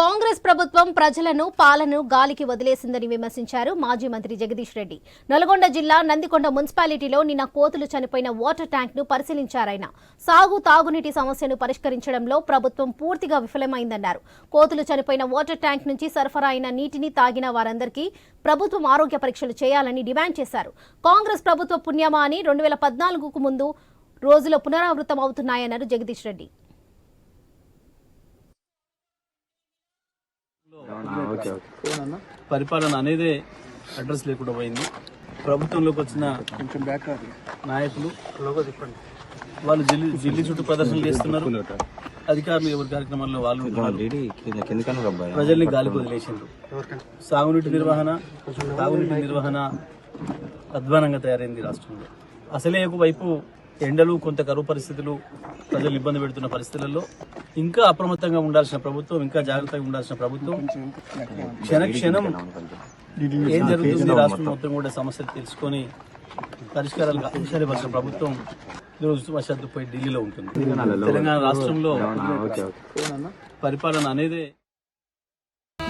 కాంగ్రెస్ ప్రభుత్వం ప్రజలను పాలను గాలికి వదిలేసిందని విమర్శించారు మాజీ మంత్రి జగదీష్ రెడ్డి. నల్గొండ జిల్లా నందికొండ మున్సిపాలిటీలో నిన్న కోతులు చనిపోయిన వాటర్ ట్యాంక్ను పరిశీలించారాయన సాగు తాగునీటి సమస్యను పరిష్కరించడంలో ప్రభుత్వం పూర్తిగా విఫలమైందన్నారు. కోతులు చనిపోయిన వాటర్ ట్యాంక్ నుంచి సరఫరా అయిన నీటిని తాగిన వారందరికీ ప్రభుత్వం ఆరోగ్య పరీక్షలు చేయాలని డిమాండ్ చేశారు. కాంగ్రెస్ ప్రభుత్వ పుణ్యమా అని రెండు వేల పద్నాలుగుకు ముందు రోజులో పునరావృతం అవుతున్నాయన్నారు జగదీష్ రెడ్డి. పరిపాలన అనేదే అడ్రస్ లేకుండా పోయింది. ప్రభుత్వంలోకి వచ్చిన కొంచెం బ్యాక్ నాయకులు వాళ్ళు జిల్లి జిల్లి చుట్టూ ప్రదర్శనలు చేస్తున్నారు. అధికారులు ఎవరి కార్యక్రమాల్లో వాళ్ళు ప్రజల్ని గాలికి వదిలేసిండ్రు సాగునీటి నిర్వహణ తాగునీటి నిర్వహణ అధ్వానంగా తయారైంది రాష్ట్రంలో. అసలే ఒకవైపు ఎండలు కొంత కరువు పరిస్థితులు ప్రజలు ఇబ్బంది పెడుతున్న పరిస్థితులలో ఇంకా అప్రమత్తంగా ఉండాల్సిన ప్రభుత్వం ఇంకా జాగ్రత్తగా ఉండాల్సిన ప్రభుత్వం క్షణ క్షణం ఏం జరుగుతుంది? రాష్ట్రం మొత్తం కూడా సమస్యలు తెలుసుకొని పరిష్కారాలు ఆవిష్కరించాల్సిన ప్రభుత్వం ఈరోజు పోయి ఢిల్లీలో ఉంటుంది. తెలంగాణ రాష్ట్రంలో పరిపాలన అనేదే